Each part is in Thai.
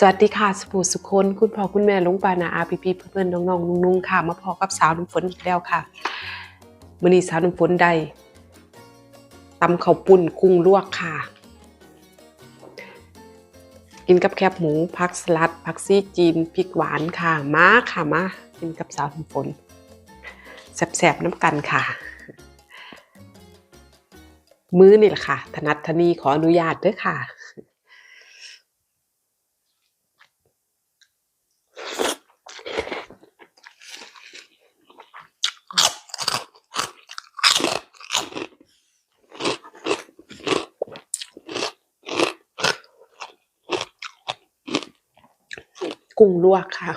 สวัสดีค่ะสปูสุคนคุณพ่อคุณแม่ลุงปานาอาพี่พี่เพื่อนๆน้องๆนุ่งๆค่ะมาพอกับสาวน้ำฝนอีกแล้วค่ะมื้อนี้สาวน้ำฝนได้ตำข้าวปุ้นกุ้งลวกค่ะ กินกับแคบหมูผักสลัดผักซี่จีนพริกหวานค่ะมาค่ะมากินกับสาวน้ำฝนแสบๆน้ำกันค่ะ มื้อนี่แหละค่ะธนัดธนีขออนุญาตด้วยค่ะ กุ้งลวกค่ะ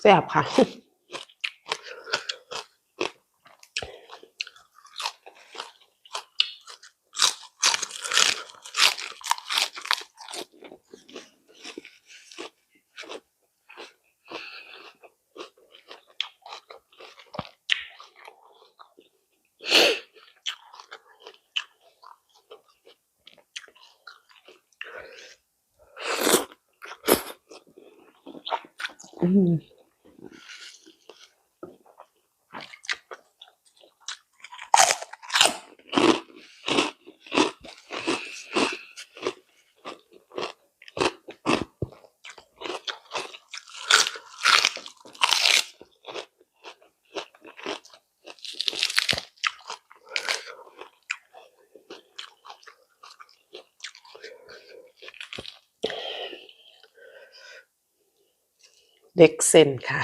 แซ่บค่ะ อื เด็กเส้นค่ะ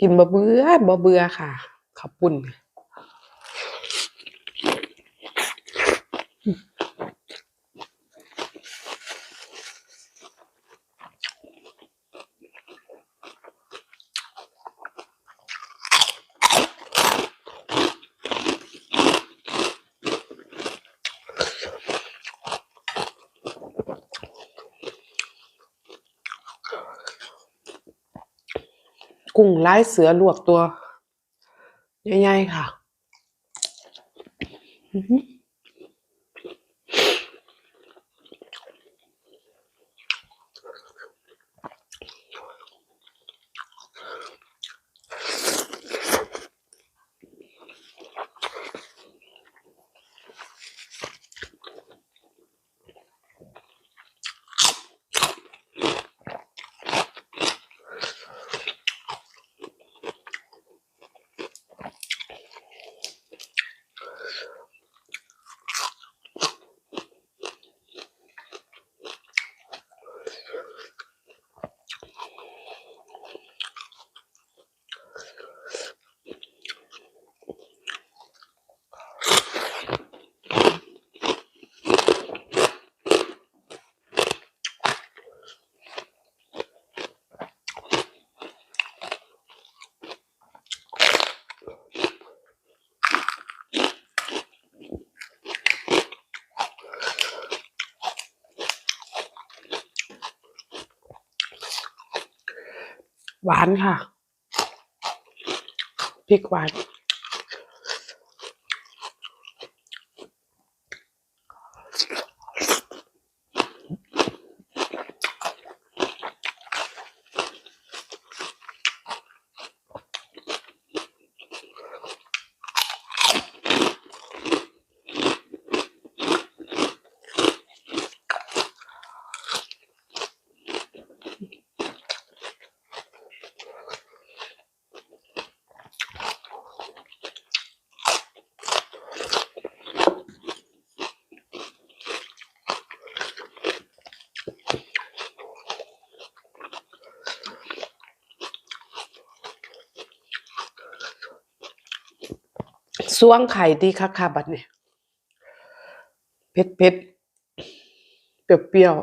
กินบะเบื่อบะเบื่อค่ะขอบปุ่น กุ้งลายเสือลวกตัว ใหญ่ๆค่ะ อือ หวานค่ะ พริกหวาน สวงไข่ดีค่ะค่ะบัดเนี่ยเผ็ดเผ็ดเปรี้ยวเปรี้ยว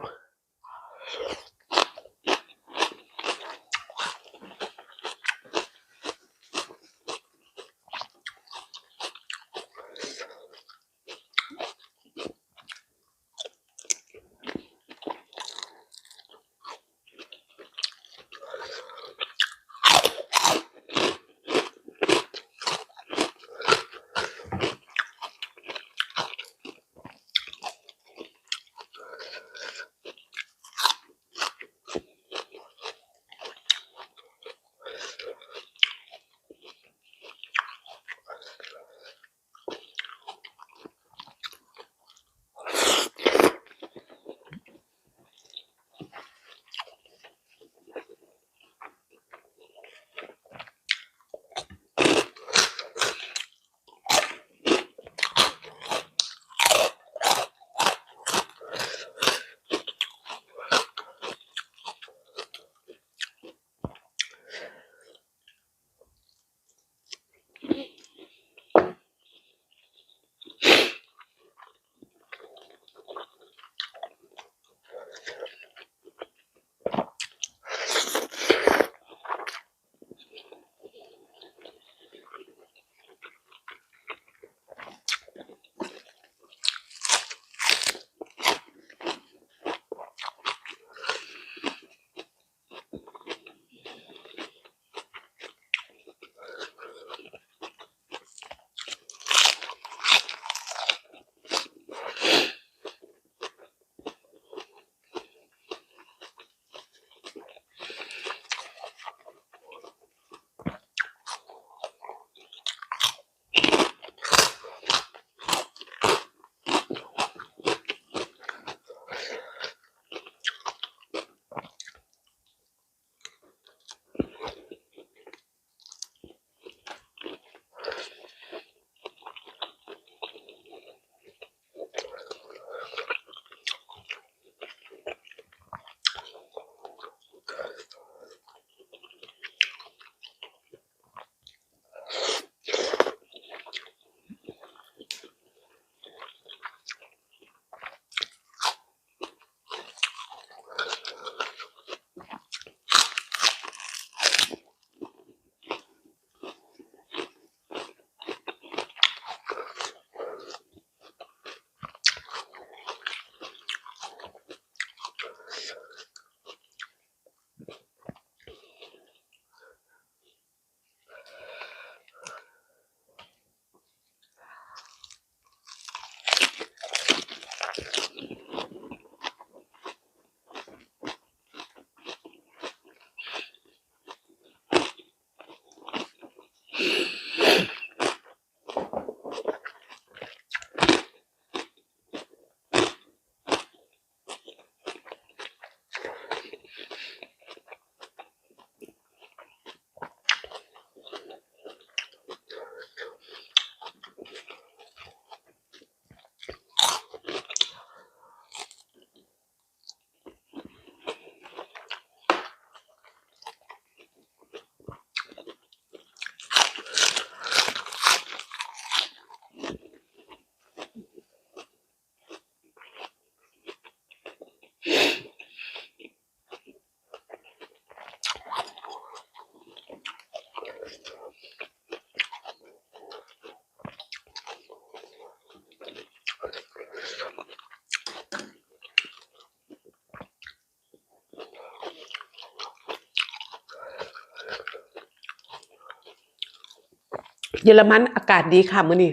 เยอรมันอากาศดีค่ะมื้อนี้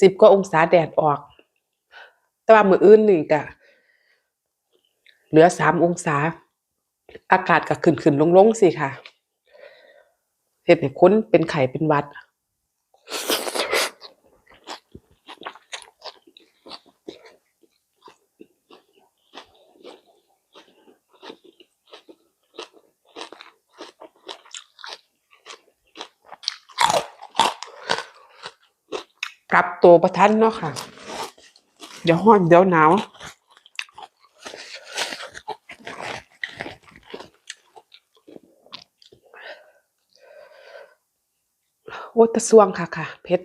สิบกว่าองศาแดดออก แต่ว่ามื้ออื่นนี่ก็เหลือสามองศา อากาศก็ขึ้นขึ้นลงลงๆสิค่ะเห็ดให้คนเป็นไข่เป็นวัด ปรับ ตัวประทันเนาะค่ะ เดี๋ยวห้อนเดี๋ยวหนาวโอ้ตะสวงค่ะค่ะเพชร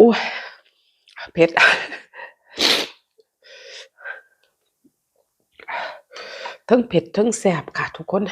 อ้ยเพชรทั้งเผ็ดทั้งแสบค่ะทุกคน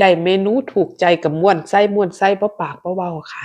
ได้เมนูถูกใจกับม่วนไส้ม่วนไส้เปปากเบาค่ะ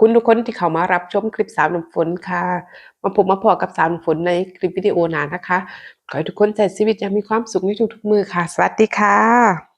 คุณทุกคนที่เข้ามารับชมคลิปสาวน้ำฝนค่ะ มาพบมาพอกับสาวน้ำฝนในคลิปวิดีโอหนานะคะ ขอให้ทุกคนใช้ชีวิตอย่างมีความสุขในทุกๆมือค่ะ สวัสดีค่ะ